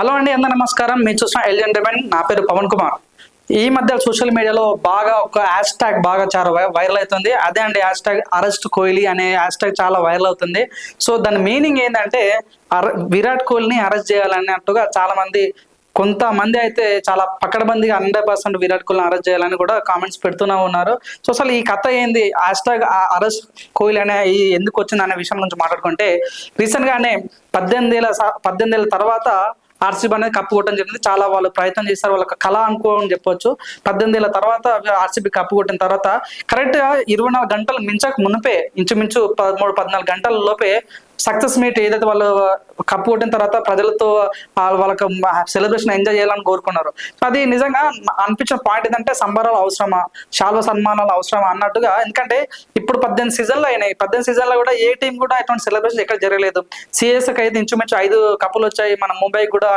Hello అండి అందరూ నమస్కారం. మీరు చూసిన ఎల్జన్ రెవెన్ నా పేరు పవన్ కుమార్. ఈ మధ్య సోషల్ మీడియాలో బాగా ఒక హ్యాష్ ట్యాగ్ బాగా చాలా వై- వైరల్ అవుతుంది. అదే అండి హ్యాష్ ట్యాగ్ అరెస్ట్ కోహ్లీ అనే హ్యాష్ ట్యాగ్ చాలా వైరల్ అవుతుంది. సో దాని మీనింగ్ ఏంటంటే విరాట్ కోహ్లీని అరెస్ట్ చేయాలన్నట్టుగా చాలా మంది కొంతమంది అయితే చాలా పక్కడబందిగా హండ్రెడ్ పర్సెంట్ విరాట్ కోహ్లీని అరెస్ట్ చేయాలని కూడా కామెంట్స్ పెడుతూనే ఉన్నారు. సో అసలు ఈ కథ ఏంది? హ్యాష్టాగ్ అరెస్ట్ కోహ్లీ అనే ఈ ఎందుకు వచ్చింది అనే విషయం గురించి మాట్లాడుకుంటే రీసెంట్ గానే పద్దెనిమిది ఏళ్ళ పద్దెనిమిది ఏళ్ళ తర్వాత ఆర్సీబీ అనేది కప్పు కొట్టడం జరిగింది చాలా వాళ్ళు ప్రయత్నం చేస్తారు వాళ్ళకి కళ అనుకో అని చెప్పొచ్చు. పద్దెనిమిది ఏళ్ళ తర్వాత ఆర్సీబీ కప్పు కొట్టిన తర్వాత కరెక్ట్గా ఇరవై నాలుగు గంటలు మించక మునిపే ఇంచుమించు పదమూడు పద్నాలుగు గంటల లోపే సక్సెస్ మీట్ ఏదైతే వాళ్ళు కప్పు కొట్టిన తర్వాత ప్రజలతో వాళ్ళకి సెలబ్రేషన్ ఎంజాయ్ చేయాలని కోరుకున్నారు. అది నిజంగా అనిపించిన పాయింట్ ఏంటంటే సంబరాలు అవసరమా? శాల్వ సన్మానాలు అవసరమా అన్నట్టుగా? ఎందుకంటే ఇప్పుడు పద్దెనిమిది సీజన్లు అయినాయి. పద్దెనిమిది సీజన్లో కూడా ఏ టీం కూడా ఎటువంటి సెలబ్రేషన్ ఎక్కడ జరగలేదు. సిఎస్కి అయితే ఇంచుమించు ఐదు కప్పులు వచ్చాయి. మన ముంబై కూడా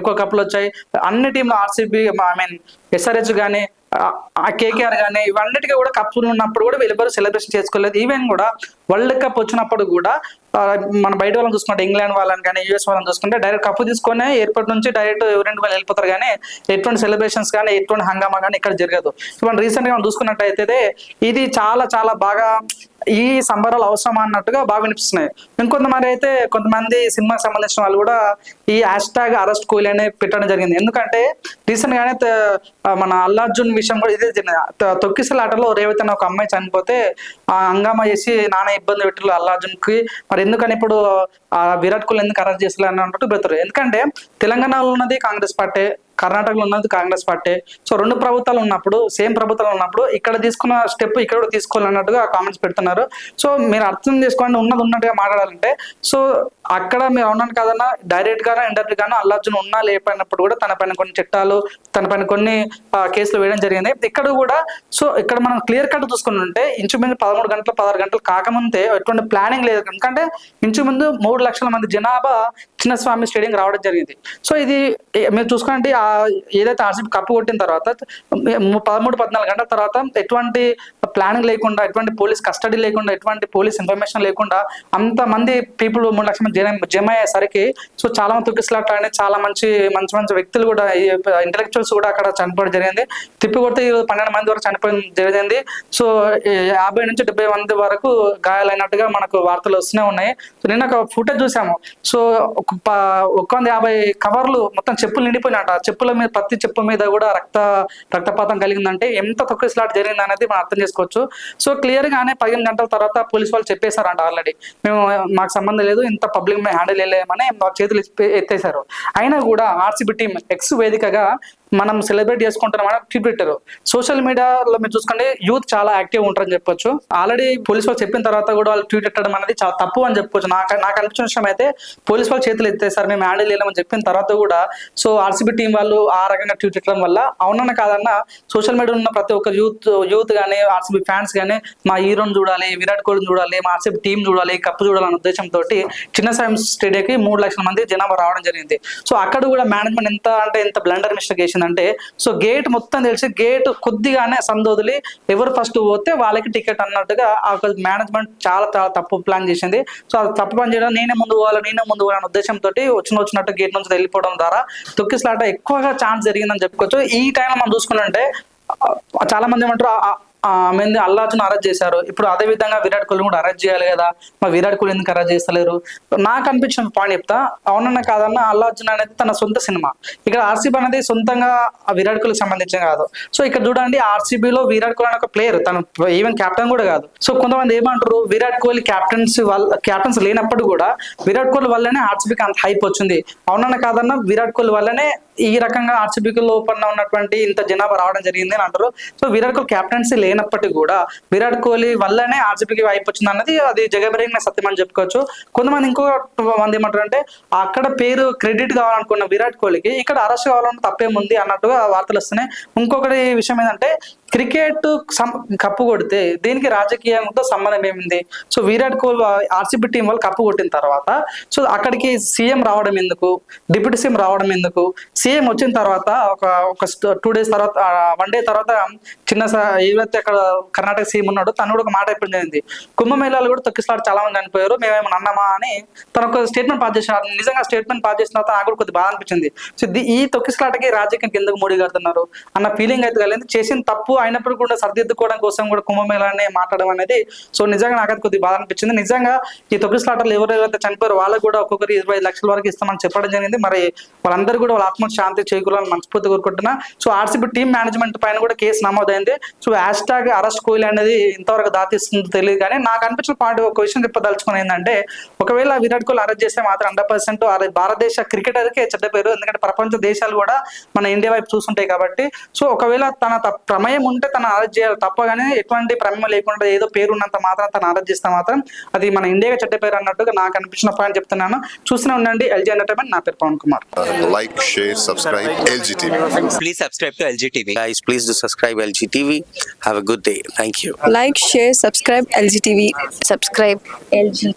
ఎక్కువ కప్పులు వచ్చాయి. అన్ని టీంలు ఆర్సీబీ ఐ మీన్ ఎస్ఆర్హెచ్ కానీ కేకేఆర్ కానీ ఇవన్నిటికీ కూడా కప్పులు ఉన్నప్పుడు కూడా వీళ్ళెవరు సెలబ్రేషన్ చేసుకోలేదు. ఈవెన్ కూడా వరల్డ్ కప్ వచ్చినప్పుడు కూడా మన బయట వాళ్ళని చూసుకుంటే ఇంగ్లాండ్ వాళ్ళని కానీ యూఎస్ వాళ్ళని చూసుకుంటే డైరెక్ట్ కప్పు తీసుకొని ఎయిర్పోర్ట్ నుంచి డైరెక్ట్ ఎవరింటి వాళ్ళు వెళ్ళిపోతారు కానీ ఎటువంటి సెలబ్రేషన్స్ కానీ ఎటువంటి హంగామా కానీ ఇక్కడ జరగదు. మనం రీసెంట్గా మనం చూసుకున్నట్టయితే ఇది చాలా చాలా బాగా ఈ సంబరాలు అవసరం అన్నట్టుగా బాగా వినిపిస్తున్నాయి. ఇంకొంతమంది అయితే కొంతమంది సినిమాకి సంబంధించిన వాళ్ళు కూడా ఈ హ్యాష్ ట్యాగ్ అరెస్ట్ కూలీ అనే పెట్టడం జరిగింది. ఎందుకంటే రీసెంట్ గానే మన అల్లార్జున్ విషయం కూడా ఇదే జరిగింది. తొక్కిసల ఆటలో రేవతి అనే ఒక అమ్మాయి చనిపోతే ఆ హంగామా చేసి నానా ఇబ్బంది పెట్టారు అల్లార్జున్కి మరి ఎందుకని ఇప్పుడు ఆ విరాట్ కోహ్లీ ఎందుకు అరెస్ట్ చేస్తారు అన్నట్టు పెడతారు ఎందుకంటే తెలంగాణలో ఉన్నది కాంగ్రెస్ పార్టీ కర్ణాటకలో ఉన్నది కాంగ్రెస్ పార్టీ. సో రెండు ప్రభుత్వాలు ఉన్నప్పుడు సేమ్ ప్రభుత్వాలు ఉన్నప్పుడు ఇక్కడ తీసుకున్న స్టెప్ ఇక్కడ కూడా తీసుకోవాలన్నట్టుగా కామెంట్స్ పెడుతున్నారు. సో మీరు అర్థం చేసుకోండి ఉన్నది ఉన్నట్టుగా మాట్లాడాలంటే. సో అక్కడ మీరు అవునాను కాదన్నా డైరెక్ట్ గానో ఇండైరెక్ట్ గానో అల్లార్జున్ ఉన్నా లేకపోయినప్పుడు కూడా తన పైన కొన్ని చట్టాలు తన పైన కొన్ని కేసులు వేయడం జరిగింది. ఇక్కడ కూడా సో ఇక్కడ మనం క్లియర్ కట్ చూసుకుని ఉంటే ఇంచుమించు పదమూడు గంటలు పదహారు గంటలు కాకముందే ఎటువంటి ప్లానింగ్ లేదు. ఎందుకంటే ఇంచుమించు మూడు లక్షల మంది జనాభా చిన్నస్వామి స్టేడియం రావడం జరిగింది. సో ఇది మీరు చూసుకుంటే ఆ ఏదైతే ఆర్సీబీ కప్పు కొట్టిన తర్వాత పదమూడు పద్నాలుగు గంటల తర్వాత ఎటువంటి ప్లానింగ్ లేకుండా ఎటువంటి పోలీస్ కస్టడీ లేకుండా ఎటువంటి పోలీస్ ఇన్ఫర్మేషన్ లేకుండా అంత మంది పీపుల్ మూడు లక్షల మంది జమ అయ్యేసరికి సో చాలా మంది తుకిస్లాట్ అని చాలా మంచి మంచి మంచి వ్యక్తులు కూడా ఇంటలెక్చువల్స్ కూడా అక్కడ చనిపోవడం జరిగింది. తిప్పి కొడితే పన్నెండు మంది వరకు చనిపోవడం జరిగింది. సో యాభై నుంచి డెబ్బై మంది వరకు గాయాలైనట్టుగా మనకు వార్తలు వస్తూనే ఉన్నాయి. సో నిన్న ఒక ఫుటేజ్ చూసాము. సో ఒక ఒక వంద యాభై కవర్లు మొత్తం చెప్పులు నిండిపోయినట చెప్పు మీద ప్రతి చెప్పు మీద కూడా రక్త రక్తపాతం కలిగిందంటే ఎంత తక్కువ స్లాట్ జరిగింది అనేది మనం అర్థం చేసుకోవచ్చు. సో క్లియర్ గానే పదిహేను గంటల తర్వాత పోలీస్ వాళ్ళు చెప్పేశారంట ఆల్రెడీ మేము మాకు సంబంధం లేదు ఇంత పబ్లిక్ మేము హ్యాండిల్ చేయలేమని మా చేతులు ఎత్తేశారు. ఎత్తేసారు అయినా కూడా ఆర్సీబీ టీం ఎక్స్ వేదికగా మనం సెలబ్రేట్ చేసుకుంటున్నామని ట్వీట్ పెట్టారు. సోషల్ మీడియాలో మీరు చూసుకుంటే యూత్ చాలా యాక్టివ్ ఉంటారని చెప్పొచ్చు. ఆల్రెడీ పోలీస్ వాళ్ళు చెప్పిన తర్వాత కూడా వాళ్ళు ట్వీట్ పెట్టడం అనేది చాలా తప్పు అని చెప్పొచ్చు నాకు నాకు అనిపించిన విషయం అయితే పోలీస్ వాళ్ళు చేతులు ఎత్తేసారు మేము హ్యాండిల్ చేయలేమని చెప్పిన తర్వాత కూడా సో ఆర్సీబీ టీం వాళ్ళు ఆ రకంగా ట్వీట్ పెట్టడం వల్ల అవునన్న కాదన్న సోషల్ మీడియా ఉన్న ప్రతి ఒక్క యూత్ యూత్ కానీ ఆర్సీబీ ఫ్యాన్స్ కానీ మా హీరోని చూడాలి విరాట్ కోహ్లీని చూడాలి మా ఆర్సీబీ టీం చూడాలి కప్పు చూడాలనే ఉద్దేశంతో చిన్న సాయం స్టేడియంకి మూడు లక్షల మంది జనాభా రావడం జరిగింది. సో అక్కడ కూడా మేనేజ్మెంట్ ఎంత అంటే ఎంత బ్లండర్ మిస్టేక్ చేసిందంటే సో గేట్ మొత్తం తెలిసి గేట్ కొద్దిగానే సందోదిలి ఎవరు ఫస్ట్ పోతే వాళ్ళకి టికెట్ అన్నట్టుగా ఆ మేనేజ్మెంట్ చాలా తప్పు ప్లాన్ చేసింది. సో అది తప్పు పని చేయడం నేనే ముందు పోవాలి నేనే ముందు పోవాలనే ఉద్దేశంతో వచ్చిన వచ్చినట్టు గేట్ నుంచి వెళ్ళిపోవడం ద్వారా తొక్కిసలాట ఎక్కువగా ఛాన్స్ జరిగిందని చెప్పుకోవచ్చు. ఈ టైంలో మనం చూసుకుంటే చాలా మంది ఏమంటారు ఆమె అల్లార్జున్ అరెస్ట్ చేశారు. ఇప్పుడు అదే విధంగా విరాట్ కోహ్లీ కూడా అరెస్ట్ చేయాలి కదా. మా విరాట్ కోహ్లీ ఎందుకు అరెస్ట్ చేస్తలేరు? నాకు అనిపించిన పాయింట్ చెప్తా. అవునన్న కాదన్న అల్లార్జున్ అనేది తన సొంత సినిమా. ఇక్కడ ఆర్సీబీ అనేది సొంతంగా ఆ విరాట్ కోహ్లీకి సంబంధించిన కాదు. సో ఇక్కడ చూడండి ఆర్సీబీలో విరాట్ కోహ్లీ అనే ఒక ప్లేయర్ తను ఈవెన్ కెప్టెన్ కూడా కాదు. సో కొంతమంది ఏమంటారు విరాట్ కోహ్లీ కెప్టెన్స్ వల్ల కెప్టెన్స్ లేనప్పుడు కూడా విరాట్ కోహ్లీ వల్లనే ఆర్సీబీకి అంత హైప్ వచ్చింది. అవునన్న కాదన్న విరాట్ కోహ్లీ వల్లనే ఈ రకంగా ఆర్సీబీకి లోపల ఉన్నటువంటి ఇంత జనాభా రావడం జరిగింది అని అంటారు. సో విరాట్ కోహ్లీ క్యాప్టెన్సీ లేనప్పటికీ కూడా విరాట్ కోహ్లీ వల్లనే ఆర్సీబీకి వైపు వచ్చింది అన్నది అది జగబెరిగిన సత్యం అని చెప్పుకోవచ్చు. కొంతమంది ఇంకో మంది ఏమంటారు అంటే అక్కడ పేరు క్రెడిట్ కావాలనుకున్న విరాట్ కోహ్లీకి ఇక్కడ అరెస్ట్ కావాలన్న తప్పేముంది అన్నట్టుగా వార్తలు వస్తున్నాయి. ఇంకొకటి విషయం ఏంటంటే క్రికెట్ కప్పు కొడితే దీనికి రాజకీయంతో సంబంధం ఏమింది? So Virat Kohli RCB team వాళ్ళు కప్పు కొట్టిన తర్వాత సో అక్కడికి సీఎం రావడం ఎందుకు? డిప్యూటీ సీఎం రావడం ఎందుకు? సీఎం వచ్చిన తర్వాత ఒక ఒక టూ డేస్ తర్వాత వన్ డే తర్వాత చిన్న ఏవైతే అక్కడ కర్ణాటక సీఎం ఉన్నాడో తను కూడా ఒక మాట అయిపోయింది జరిగింది. కుంభమేళాలు కూడా తొక్కిసలాట చాలా మంది చనిపోయారు. మేమేమో అన్నామా అని తన ఒక స్టేట్మెంట్ పాస్ చేసిన నిజంగా స్టేట్మెంట్ పాస్ చేసిన తర్వాత నాకు కూడా కొద్దిగా బాధ అనిపించింది. సో ఈ తొక్కిసలాటకి రాజకీయానికి ఎందుకు మోడీ కడుతున్నారు అన్న ఫీలింగ్ అయితే కలిగింది. చేసిన తప్పు అయినప్పుడు కూడా సరిదిద్దుకోవడం కోసం కూడా కుంభమేళాన్ని మాట్లాడడం అనేది సో నిజంగా నాకైతే కొద్దిగా బాధ అనిపించింది. నిజంగా ఈ తొక్కిసలాటలు ఎవరెవరైతే చనిపోయారు వాళ్ళకు కూడా ఒక్కొక్కరు ఇరవై లక్షల వరకు ఇస్తామని చెప్పడం జరిగింది. మరి వాళ్ళందరూ కూడా వాళ్ళ ఆత్మ శాంతి చేకూరాలని మనస్ఫూర్తి కోరుకుంటున్నా. సో ఆర్సీబీ టీం మేనేజ్మెంట్ పైన కూడా కేసు నమోదైంది. So hashtag arrest Kohli అనేది ఇంతవరకు దాతిస్తుందో తెలియదు కానీ నాకు అనిపించిన పాయింట్ ఒక విషయం చెప్పదలుచుకుని ఏంటంటే ఒకవేళ విరాట్ కోహ్లీ అరెస్ట్ చేస్తే మాత్రం హండ్రెడ్ పర్సెంట్ భారతదేశ క్రికెటర్కే చెడ్డ పేరు. ఎందుకంటే ప్రపంచ దేశాలు కూడా మన ఇండియా వైపు చూస్తుంటాయి కాబట్టి. సో ఒకవేళ తన ప్రమేయం ఉంటే తను అరెస్ట్ చేయాలి తప్ప కానీ ఎటువంటి ప్రమేయం లేకుండా ఏదో పేరు ఉన్నంత మాత్రం తను అరెస్ట్ చేస్తే మాత్రం. అది మన ఇండియాగా చెడ్డ పేరు అన్నట్టుగా నాకు అనిపించిన పాయింట్ చెప్తున్నాను. చూస్తూనే ఉండండి. ఎల్జీ అన్నట్టు నా పేరు Pavan Kumar. Like share subscribe LG subscribe to LG please subscribe LG have good day thank you like share subscribe LG subscribe LG